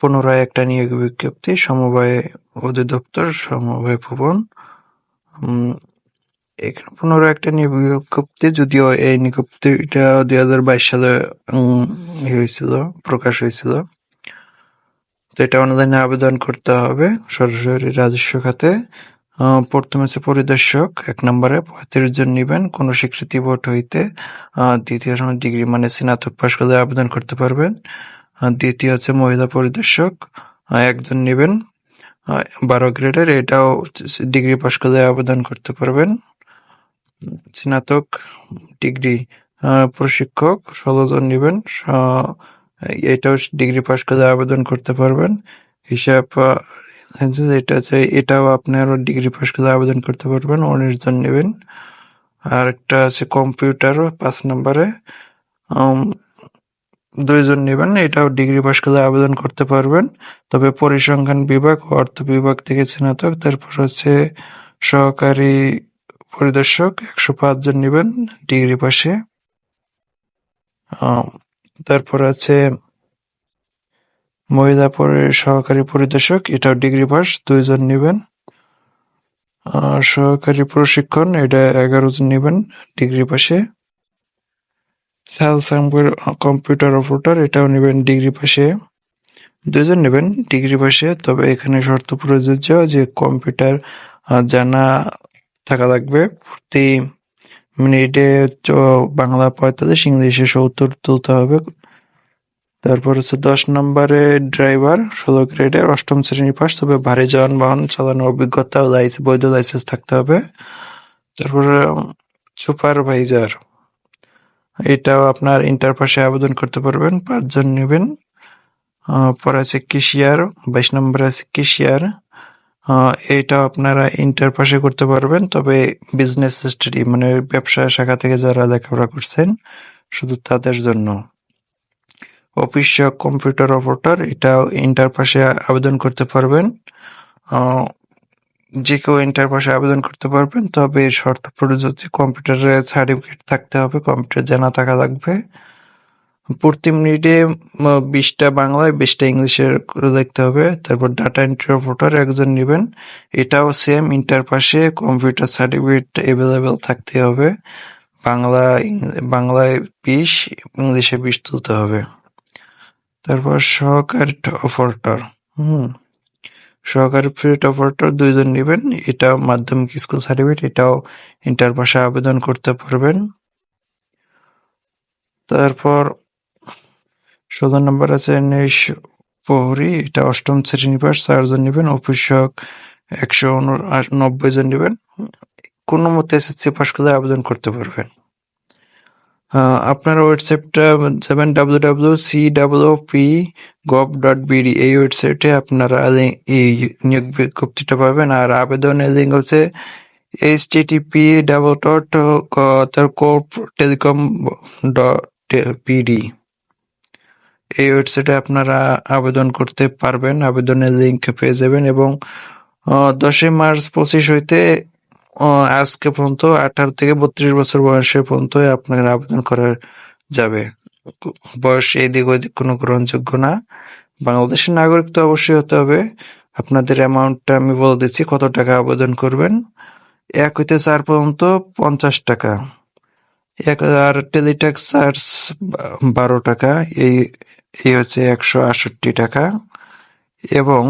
পুনরায় একটা নিয়োগ বিজ্ঞপ্তি, সমবায় অধিদপ্তর, সমবায় ভবন। এখানে পুনরায় একটা নিয়োগ বিজ্ঞপ্তি, যদিও এই বিজ্ঞপ্তিটা দুই হাজার বাইশ সালে হয়েছিল, প্রকাশ হয়েছিল। তো এটা অনলাইনে আবেদন করতে হবে সরাসরি রাজস্ব খাতে। প্রথমে হচ্ছে পরিদর্শক, এক নম্বরে পঁয়ত্রিশ জন নিবেন, কোন স্বীকৃতি বোর্ড হইতে দ্বিতীয় ডিগ্রি মানে স্নাতক পাশ করে আবেদন করতে পারবেন। দ্বিতীয় হচ্ছে মহিলা পরিদর্শক। একজন নেবেন। বারো গ্রেডের এটাও ডিগ্রি পাস করলে আবেদন করতে পারবেন। স্নাতক ডিগ্রি প্রশিক্ষক ষোলো জন নেবেন। এটাও ডিগ্রি পাস করে আবেদন করতে পারবেন। হিসাব এটা হচ্ছে এটাও আপনারও ডিগ্রি পাস করে আবেদন করতে পারবেন। উনিশ জন নেবেন। আর একটা আছে কম্পিউটার পাঁচ নম্বরে। দুইজন নেবেন, এটাও ডিগ্রি পাশ করে আবেদন করতে পারবেন। তবে পরিসংখ্যান বিভাগ ও অর্থ বিভাগ থেকে স্নাতক, তারপর হচ্ছে সহকারী পরিদর্শক, একশো পাঁচ জন নেবেন ডিগ্রি পাশে। তারপর আছে মহিলা পরি, সহকারী পরিদর্শক, এটাও ডিগ্রি পাস দুইজন নেবেন। সহকারী প্রশিক্ষণ, এটা এগারো জন নেবেন ডিগ্রি পাশে। সেলস কম্পিউটার অপারেটর এটাও নেবেন ডিগ্রি পাশে। দুজন নেবেন ডিগ্রি পাশে, তবে এখানে শর্ত প্রযোজ্য যে কম্পিউটার জানা থাকা লাগবে। প্রতি মিনিটে বাংলা পঁয়তাল্লিশ, ইংলিশে সত্তর তুলতে হবে। তারপর হচ্ছে দশ নম্বরে ড্রাইভার ষোলো গ্রেডের অষ্টম শ্রেণি পাস তবে ভারী যানবাহন চালানোর অভিজ্ঞতা বৈধ লাইসেন্স থাকতে হবে। তারপরে সুপারভাইজার এটাও আপনার ইন্টার পাশে আবেদন করতে পারবেন, পাঁচজন নেবেন। পর আছে কেশিয়ার বাইশ নম্বর আছে কেশিয়ার এটাও আপনারা ইন্টার পাশে করতে পারবেন, তবে বিজনেস স্টাডি মানে ব্যবসা শাখা থেকে যারা লেখাপড়া করছেন, শুধু তাদের জন্য। অফিস কম্পিউটার অপারেটর এটাও ইন্টার পাশে আবেদন করতে পারবেন। যে কেউ ইন্টার পাশে আবেদন করতে পারবেন, তবে শর্ত প্রযোজ্য কম্পিউটারের সার্টিফিকেট থাকতে হবে, কম্পিউটার জানা থাকা লাগবে। প্রতি মিনিটে বিশটা বাংলায়, বিশটা ইংলিশের দেখতে হবে। তারপর ডাটা এন্ট্রি অপারেটর একজন নেবেন। এটাও সেম ইন্টার পাশে কম্পিউটার সার্টিফিকেট অ্যাভেলেবেল থাকতে হবে। বাংলা বাংলায় বিশ, ইংলিশে বিশ তুলতে হবে। তারপর সহকারী অপারেটর হুম। সহকারী ফিল্ড অপারেটর দুইজন নেবেন। এটা মাধ্যমিক স্কুল সার্টিফিকেট, এটাও ইন্টার পাশে আবেদন করতে পারবেন। তারপর ষোলো নম্বর আছে নেশ প্রহরী, এটা অষ্টম শ্রেণি পাস চারজন নেবেন অফিসক একশো নব্বই জন নেবেন। কোনো মতে এসএসসি পাস করলে আবেদন করতে পারবেন। আপনার ওয়েবসাইটটা seven W W C W P gov dot BD এই ওয়েবসাইটে আপনারা এই নিয়োগ বিজ্ঞপ্তিটা পাবেন। আর আবেদনের লিঙ্ক হচ্ছে এইচ টিটিপি ডাবল ডট তার কোপ টেলিকম ডট পিডি এই ওয়েবসাইটে আপনারা আবেদন করতে পারবেন, আবেদনের লিঙ্ক পেয়ে যাবেন এবং দশই মার্চ পঁচিশ হইতে আজকে পর্যন্ত আঠারো থেকে বত্রিশ বছর বয়সের পর্যন্ত আপনার আবেদন করা যাবে। বয়স এই দিক ওই দিক কোনো গ্রহণযোগ্য না। বাংলাদেশের নাগরিক তো অবশ্যই হতে হবে। আপনাদের অ্যামাউন্টটা আমি বলে দিচ্ছি, কত টাকা আবেদন করবেন? এক হইতে চার পর্যন্ত পঞ্চাশ টাকা। এক আর টেলিট্যাক্স চার্জ বারো টাকা, এই এই হচ্ছে একশো আটষট্টি টাকা। এবং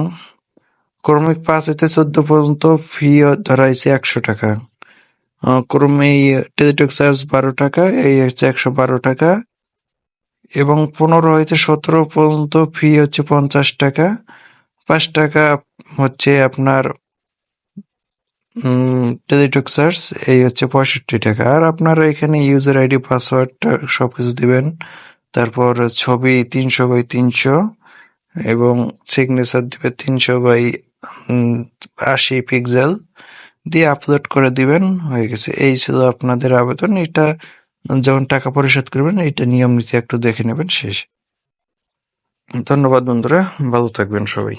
ক্রমিক পাঁচ হইতে চোদ্দ পর্যন্ত ফি ধরা হয়েছে একশো টাকা। ক্রমে টেলিটক চার্জ বারো টাকা, এই হচ্ছে একশো বারো টাকা। এবং পনেরো হইতে সতেরো পর্যন্ত ফি হচ্ছে পঞ্চাশ টাকা। পাঁচ টাকা হচ্ছে আপনার টেলিটক চার্জ এই হচ্ছে পঁয়ষট্টি টাকা। আর আপনারা এখানে ইউজার আইডি পাসওয়ার্ড সবকিছু দেবেন। তারপর ছবি তিনশো বাই তিনশো এবং সিগনেচার দিবে তিনশো বাই আশি পিক্সেল দিয়ে আপলোড করে দিবেন, হয়ে গেছে। এই ছিল আপনাদের আবেদন। এটা যখন টাকা পরিশোধ করবেন, এটা নিয়ম নীতি একটু দেখে নেবেন শেষ। ধন্যবাদ বন্ধুরা, ভালো থাকবেন সবাই।